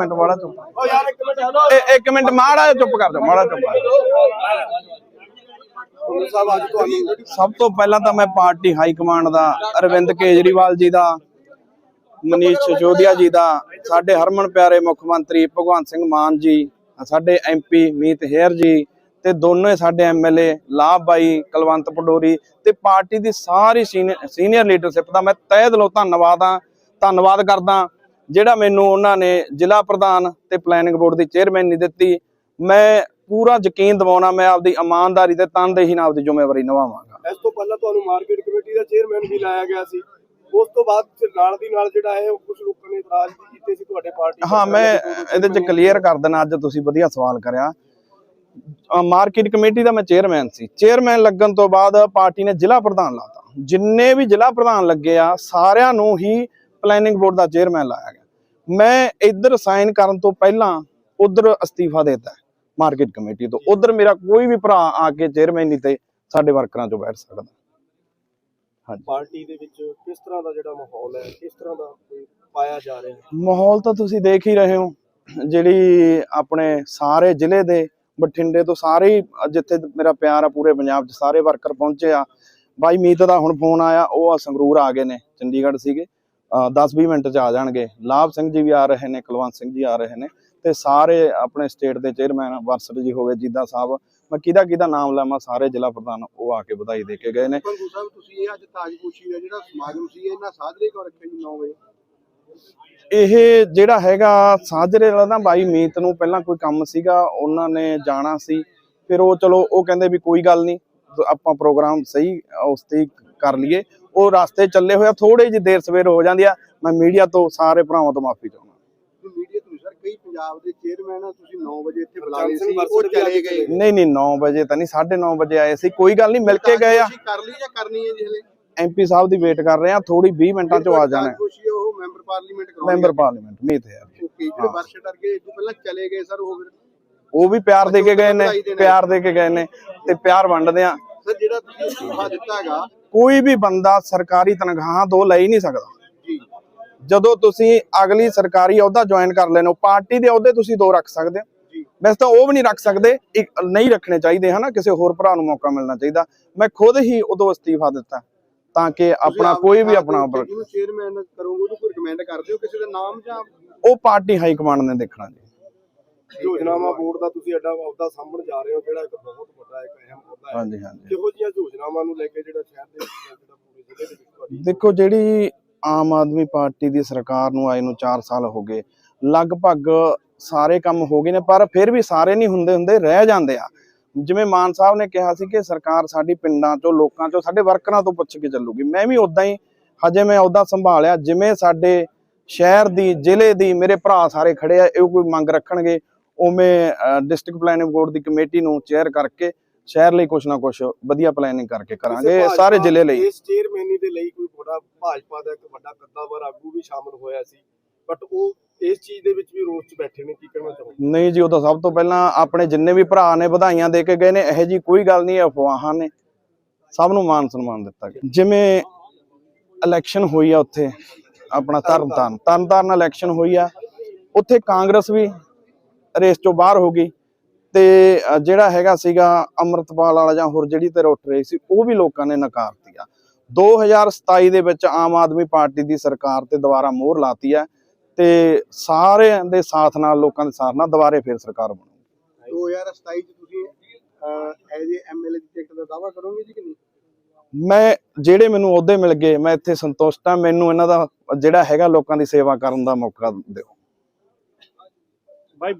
Minute ਮਾੜਾ ਚੁੱਪ। ਓ ਯਾਰ ਇੱਕ ਮਿੰਟ ਹੈਲੋ। ਇੱਕ ਮਿੰਟ ਮਾੜਾ ਚੁੱਪ ਕਰ ਜਾ ਮਾੜਾ ਚੁੱਪ ਸਭ ਤੋਂ ਪਹਿਲਾਂ ਤਾਂ ਮੈਂ ਪਾਰਟੀ ਹਾਈ ਕਮਾਂਡ ਦਾ ਅਰਵਿੰਦ ਕੇਜਰੀਵਾਲ ਜੀ ਦਾ ਮਨੀਸ਼ ਸਿਸੋਦੀਆ ਜੀ ਦਾ ਸਾਡੇ ਹਰਮਨ ਪਿਆਰੇ ਮੁੱਖ ਮੰਤਰੀ ਭਗਵੰਤ ਸਿੰਘ ਮਾਨ ਜੀ ਸਾਡੇ ਐਮਪੀ ਮੀਤ ਹੇਅਰ ਜੀ ਤੇ ਦੋਨੋਂ ਸਾਡੇ ਐਮਐਲਏ ਲਾਭ ਬਾਈ ਕੁਲਵੰਤ ਪਡੋਰੀ ਤੇ ਪਾਰਟੀ ਦੀ ਸਾਰੀ ਸੀਨੀਅਰ ਲੀਡਰਸ਼ਿਪ ਦਾ ਮੈਂ ਤਹਿ ਦਿਲੋਂ ਧੰਨਵਾਦ ਆ ਧੰਨਵਾਦ ਕਰਦਾ ਜਿਹੜਾ ਮੈਨੂੰ ਉਹਨਾਂ ਨੇ ਜ਼ਿਲ੍ਹਾ ਪ੍ਰਧਾਨ ਤੇ ਪਲੈਨਿੰਗ ਬੋਰਡ ਦੀ ਚੇਅਰਮੈਨੀ ਦਿੱਤੀ ਮੈਂ ਪੂਰਾ ਯਕੀਨ ਦਿਵਾਉਣਾ ਮੈਂ ਆਪਦੀ ਇਮਾਨਦਾਰੀ ਤੇ ਤਨਦੇਹੀ ਨਾਲ ਆਪਦੀ ਜ਼ਿੰਮੇਵਾਰੀ ਨਿਭਾਵਾਂਗਾ। ਇਸ ਤੋਂ ਪਹਿਲਾਂ ਤੁਹਾਨੂੰ ਮਾਰਕੀਟ ਕਮੇਟੀ ਦਾ ਚੇਅਰਮੈਨ ਵੀ ਲਾਇਆ ਗਿਆ ਸੀ। ਉਸ ਤੋਂ ਬਾਅਦ ਨਾਲ ਦੀ ਨਾਲ ਜਿਹੜਾ ਹੈ ਕੁਝ ਲੋਕਾਂ ਨੇ ਇਤਰਾਜ਼ ਵੀ ਕੀਤੇ ਸੀ ਤੁਹਾਡੇ ਪਾਰਟੀ ਹਾਂ ਮੈਂ ਇਹਦੇ ਚ ਕਲੀਅਰ ਕਰ ਦੇਣਾ ਅੱਜ ਤੁਸੀਂ ਵਧੀਆ ਸਵਾਲ ਕਰਿਆ। ਮਾਰਕੀਟ ਕਮੇਟੀ ਦਾ ਮੈਂ ਚੇਅਰਮੈਨ ਸੀ। ਚੇਅਰਮੈਨ ਲੱਗਣ ਤੋਂ ਬਾਅਦ ਪਾਰਟੀ ਨੇ ਜ਼ਿਲ੍ਹਾ ਪ੍ਰਧਾਨ ਲਾਤਾ। ਜਿੰਨੇ ਵੀ ਜ਼ਿਲ੍ਹਾ ਪ੍ਰਧਾਨ ਲੱਗੇ ਆ ਸਾਰਿਆਂ ਨੂੰ ਹੀ ਪਲੈਨਿੰਗ ਬੋਰਡ ਦਾ ਚੇਅਰਮੈਨ ਲਾਇਆ ਗਿਆ। ਮੈਂ ਇੱਧਰ ਸਾਈਨ ਕਰਨ ਤੋਂ ਪਹਿਲਾਂ ਉਧਰ ਅਸਤੀਫਾ ਦੇਤਾ ਮਾਰਕੀਟ ਕਮੇਟੀ ਤੋਂ। ਉਧਰ ਮੇਰਾ ਕੋਈ ਵੀ ਭਰਾ ਆ ਕੇ ਚੇਅਰਮੈਨੀ ਤੇ ਸਾਡੇ ਵਰਕਰਾਂ ਚੋਂ ਬੈਠ ਸਕਦਾ। ਪਾਰਟੀ ਦੇ ਵਿੱਚ ਕਿਸ ਤਰ੍ਹਾਂ ਦਾ ਜਿਹੜਾ ਮਾਹੌਲ ਹੈ ਕਿਸ ਤਰ੍ਹਾਂ ਦਾ ਪਾਇਆ ਜਾ ਰਿਹਾ ਹੈ? ਮਾਹੌਲ ਤਾਂ ਤੁਸੀਂ ਦੇਖ ਹੀ ਰਹੇ ਹੋ ਜਿਹੜੀ ਆਪਣੇ ਸਾਰੇ ਜ਼ਿਲ੍ਹੇ ਦੇ ਬਠਿੰਡੇ ਤੋਂ ਸਾਰੇ ਜਿੱਥੇ ਮੇਰਾ ਪਿਆਰ ਆ ਪੂਰੇ ਪੰਜਾਬ 'ਚ ਸਾਰੇ ਵਰਕਰ ਪਹੁੰਚੇ ਆ। ਬਾਈ ਮੀਤ ਦਾ ਹੁਣ ਫੋਨ ਆਇਆ ਉਹ ਆ ਸੰਗਰੂਰ ਆ ਗਏ ਨੇ ਚੰਡੀਗੜ੍ਹ ਸੀਗੇ। 10-20 ਮਿੰਟ 'ਚ ਆ ਜਾਣਗੇ। ਲਾਭ ਸਿੰਘ ਜੀ ਵੀ ਆ ਰਹੇ ਨੇ ਕੁਲਵੰਤ ਸਿੰਘ ਜੀ ਆ ਰਹੇ ਨੇ ਤੇ ਸਾਰੇ ਆਪਣੇ ਸਟੇਟ ਦੇ ਚੇਅਰਮੈਨ ਵਰਸਟ ਜੀ ਹੋਵੇ ਜੀਦਾ ਸਾਹਿਬ। ਮੈਂ ਕਿਹਦਾ ਕਿਹਦਾ ਨਾਮ ਲਾਵਾਂ ਸਾਰੇ ਜ਼ਿਲ੍ਹਾ ਪ੍ਰਧਾਨ ਉਹ ਆ ਕੇ ਵਧਾਈ ਦੇ ਕੇ ਗਏ ਨੇ। ਪੰਗੂ ਸਾਹਿਬ ਤੁਸੀਂ ਇਹ ਅੱਜ ਤਾਜਪੋਸ਼ੀ ਦਾ ਜਿਹੜਾ ਸਮਾਗਮ ਸੀ ਇਹਨਾਂ ਸਾਜਰੇ ਕੋ ਰੱਖਿਆ ਜੀ 9 ਵਜੇ? ਇਹ ਜਿਹੜਾ ਹੈਗਾ ਸਾਜਰੇ ਵਾਲਾ ਨਾ ਬਾਈ ਮੀਤ ਨੂੰ ਪਹਿਲਾਂ ਕੋਈ ਕੰਮ ਸੀਗਾ ਉਹਨਾਂ ਨੇ ਜਾਣਾ ਸੀ। ਫਿਰ ਉਹ ਚਲੋ ਉਹ ਕਹਿੰਦੇ ਵੀ ਕੋਈ ਗੱਲ ਨਹੀਂ ਆਪਾਂ ਪ੍ਰੋਗਰਾਮ ਸਹੀ ਉਸ ਤੇ ਕਰ ਲਈਏ। ਉਹ ਰਸਤੇ ਚੱਲੇ ਹੋਇਆ ਥੋੜੀ ਜਿਹੀ ਦੇਰ ਸਵੇਰ ਹੋ ਜਾਂਦੀ ਆ। ਮੈਂ ਮੀਡੀਆ ਤੋਂ ਸਾਰੇ ਭਰਾਵਾਂ ਤੋਂ ਮਾਫੀ ਚਾਹੁੰਦਾ। ਮੀਡੀਆ ਤੋਂ ਸਰ ਕਈ ਪੰਜਾਬ ਦੇ ਚੇਅਰਮੈਨ ਆ ਤੁਸੀਂ 9 ਵਜੇ ਇੱਥੇ ਬੁਲਾ ਲਏ ਸੀ ਉਹ ਚਲੇ ਗਏ। ਨਹੀਂ ਨਹੀਂ 9 ਵਜੇ ਤਾਂ ਨਹੀਂ 9:30 ਵਜੇ ਆਏ ਸੀ। ਕੋਈ ਗੱਲ ਨਹੀਂ ਮਿਲ ਕੇ ਗਏ ਆ। ਤੁਸੀਂ ਕਰ ਲਈ ਜਾਂ ਕਰਨੀ ਹੈ ਜੀ ਹਲੇ? ਐਮਪੀ ਸਾਹਿਬ ਦੀ ਵੇਟ ਕਰ ਰਹੇ ਆ ਥੋੜੀ 20 ਮਿੰਟਾਂ ਚ ਆ ਜਾਣਾ। ਉਹ ਮੈਂਬਰ ਪਾਰਲੀਮੈਂਟ ਕਰਾਉਣਗੇ ਮੈਂਬਰ ਪਾਰਲੀਮੈਂਟ ਮੀਤ ਹੈ ਓਕੇ ਜਿਹੜੇ ਵਰਸ਼ ਡਰ ਗਏ ਇਹ ਤੋਂ ਪਹਿਲਾਂ ਚਲੇ ਗਏ ਸਰ ਉਹ ਫਿਰ? ਉਹ ਵੀ ਪਿਆਰ ਦੇ ਕੇ ਗਏ ਨੇ ਪਿਆਰ ਦੇ ਕੇ ਗਏ ਨੇ ਤੇ ਪਿਆਰ ਵੰਡਦੇ ਆ। ਸਰ ਜਿਹੜਾ ਤੁਸੀਂ ਅਸਤੀਫਾ ਦਿੱਤਾ ਹੈਗਾ ਕੋਈ ਵੀ ਬੰਦਾ ਸਰਕਾਰੀ ਤਨਖਾਹਾਂ ਤੋਂ ਲੈ ਹੀ ਨਹੀਂ ਸਕਦਾ। ਜਦੋਂ ਤੁਸੀਂ ਅਗਲੀ ਸਰਕਾਰੀ ਅਹੁਦਾ ਜੁਆਇਨ ਕਰ ਲੈਣੋ ਪਾਰਟੀ ਦੇ ਅਹੁਦੇ ਤੁਸੀਂ ਦੋ ਰੱਖ ਸਕਦੇ ਹੋ। ਵੈਸੇ ਤਾਂ ਉਹ ਵੀ ਨਹੀਂ ਰੱਖ ਸਕਦੇ ਇੱਕ ਨਹੀਂ ਰੱਖਣੇ ਚਾਹੀਦੇ ਹਨਾ? ਕਿਸੇ ਹੋਰ ਭਰਾ ਨੂੰ ਮੌਕਾ ਮਿਲਣਾ ਚਾਹੀਦਾ। ਮੈਂ ਖੁਦ ਹੀ ਉਦੋਂ ਅਸਤੀਫਾ ਦਿੱਤਾ ਤਾਂ ਕਿ ਆਪਣਾ ਕੋਈ ਵੀ ਆਪਣਾ ਜਿਹਨੂੰ ਚੇਅਰਮੈਨ ਕਰੋਗੇ ਉਹਨੂੰ ਕੋਈ ਰਿਕਮੈਂਡ ਕਰਦੇ ਹੋ ਕਿਸੇ ਦਾ ਨਾਮ ਜਾਂ ਉਹ ਪਾਰਟੀ ਹਾਈ ਕਮਾਂਡ ਨੇ ਦੇਖਣਾ ਜੀ। ਯੋਜਨਾਵਾਂ ਬੋਰਡ ਦਾ ਤੁਸੀਂ ਐਡਾ ਅਹੁਦਾ ਸਾਂਭਣ ਜਾ ਰਹੇ ਹੋ ਜਿਹੜਾ ਇੱਕ ਬਹੁਤ ਵੱਡਾ ਇੱਕ ਅਹਿਮ ਅਹੁਦਾ ਹੈ। ਹਾਂਜੀ ਹਾਂਜੀ। ਕਿਹੋ ਜਿਹੀਆਂ ਯੋਜਨਾਵਾਂ ਨੂੰ ਲੈ ਕੇ ਜਿਹੜਾ ਸ਼ਹਿਰ ਦੇ ਜਿਹੜਾ ਪੂਰੇ ਜ਼ਿਲ੍ਹੇ ਦੇ ਵਿੱਚ ਤੁਹਾਡੀ ਦੇਖੋ ਜਿਹੜੀ ਆਮ ਆਦਮੀ ਪਾਰਟੀ ਦੀ ਸਰਕਾਰ ਨੂੰ ਆਏ ਨੂੰ 4 ਸਾਲ ਹੋ ਗਏ ਲਗਭਗ ਸਾਰੇ ਕੰਮ ਹੋ ਗਏ ਨੇ ਪਰ ਫਿਰ ਵੀ ਸਾਰੇ ਨਹੀਂ ਹੁੰਦੇ ਹੁੰਦੇ ਰਹਿ ਜਾਂਦੇ ਆ। ਜਿਵੇਂ ਮਾਨ ਸਾਹਿਬ ਨੇ ਕਿਹਾ ਸੀ ਕਿ ਸਰਕਾਰ ਸਾਡੀ ਪਿੰਡਾਂ ਚੋਂ ਲੋਕਾਂ ਚੋਂ ਸਾਡੇ ਵਰਕਰਾਂ ਤੋਂ ਪੁੱਛ ਕੇ ਚੱਲੂਗੀ। ਮੈਂ ਵੀ ਉਦਾਂ ਹੀ ਹਜੇ ਮੈਂ ਉਹਦਾ ਸੰਭਾਲਿਆ ਜਿਵੇਂ ਸਾਡੇ ਸ਼ਹਿਰ ਦੀ ਜ਼ਿਲ੍ਹੇ ਦੀ ਮੇਰੇ ਭਰਾ ਸਾਰੇ ਖੜੇ ਆ ਇਹ ਕੋਈ ਮੰਗ ਰੱਖਣਗੇ ਉਵੇਂ ਡਿਸਟ੍ਰਿਕਟ ਪਲੈਨਿੰਗ ਬੋਰਡ ਦੀ ਕਮੇਟੀ ਨੂੰ ਚੇਅਰ ਕਰਕੇ ਸ਼ਹਿਰ ਲਈ ਕੁਝ ਨਾ ਕੁਝ ਵਧੀਆ ਪਲੈਨਿੰਗ ਕਰਕੇ ਕਰਾਂਗੇ ਸਾਰੇ ਜ਼ਿਲ੍ਹੇ ਲਈ। ਇਸ ਚੇਅਰਮੈਨੀ ਦੇ ਲਈ ਕੋਈ ਬੜਾ ਭਾਜਪਾ ਦਾ ਇੱਕ ਵੱਡਾ ਕੱਦਾਵਰ ਆਗੂ ਵੀ ਸ਼ਾਮਲ ਹੋਇਆ ਸੀ। ਬਟ ਉਹ ਇਸ ਚੀਜ਼ ਦੇ ਵਿੱਚ ਵੀ ਰੋਸ 'ਚ ਬੈਠੇ ਨੇ ਕੀ ਕਹਿਣਾ ਚਾਹੋਗੇ? ਨਹੀਂ ਜੀ ਉਹ ਤਾਂ ਸਭ ਤੋਂ ਪਹਿਲਾਂ ਆਪਣੇ ਜਿੰਨੇ ਵੀ ਭਰਾ ਨੇ ਵਧਾਈਆਂ ਦੇ ਕੇ ਗਏ ਨੇ ਇਹੋ ਜੀ ਕੋਈ ਗੱਲ ਨਹੀਂ ਅਫਵਾਹਾਂ ਨੇ। ਸਭ ਨੂੰ ਮਾਨ ਸਨਮਾਨ ਦਿੱਤਾ ਗਿਆ। ਜਿਵੇਂ ਇਲੈਕਸ਼ਨ ਹੋਈ ਆ ਉੱਥੇ ਆਪਣਾ ਤਰਨਤਾਰਨ। ਤਰਨਤਾਰਨ। ਇਲੈਕਸ਼ਨ ਹੋਈ ਆ। ਉੱਥੇ ਕਾਂਗਰਸ ਵੀ ਰੇਸ ਚੋਂ ਬਾਹਰ ਹੋ ਗਈ ਤੇ ਜਿਹੜਾ ਹੈਗਾ ਸੀਗਾ ਅੰਮ੍ਰਿਤਪਾਲ ਵਾਲਾ ਜਾਂ ਹੋਰ ਜਿਹੜੀ ਤੇ ਉੱਠ ਰਹੀ ਸੀ ਉਹ ਵੀ ਲੋਕਾਂ ਨੇ ਨਕਾਰਤੀ ਆ 2027 ਦੇ ਵਿੱਚ ਆਮ ਆਦਮੀ ਪਾਰਟੀ ਦੀ ਸਰਕਾਰ ਤੇ ਦੁਬਾਰਾ ਮੋਹਰ ਲਾਤੀ ਆ ਤੇ ਸਾਰਿਆਂ ਦੇ ਸਾਥ ਨਾਲ ਲੋਕਾਂ ਦੇ ਸਾਥ ਨਾਲ ਦੁਬਾਰੇ ਫੇਰ ਸਰਕਾਰ ਬਣੂ 2027 ਚ ਤੁਸੀਂ ਐਜ਼ ਏ ਐਮਐਲਏ ਦੀ ਟਿਕਟ ਦਾ ਦਾਅਵਾ ਕਰੋਗੇ ਜੀ ਕਿ ਨਹੀਂ? ਮੈਂ ਜਿਹੜੇ ਮੈਨੂੰ ਅਹੁਦੇ ਮਿਲ ਗਏ ਮੈਂ ਇੱਥੇ ਸੰਤੁਸ਼ਟ ਆ ਮੈਨੂੰ ਇਹਨਾਂ ਦਾ ਜਿਹੜਾ ਹੈਗਾ ਲੋਕਾਂ ਦੀ ਸੇਵਾ ਕਰਨ ਦਾ ਮੌਕਾ ਦਿਓ। ਬਾਈ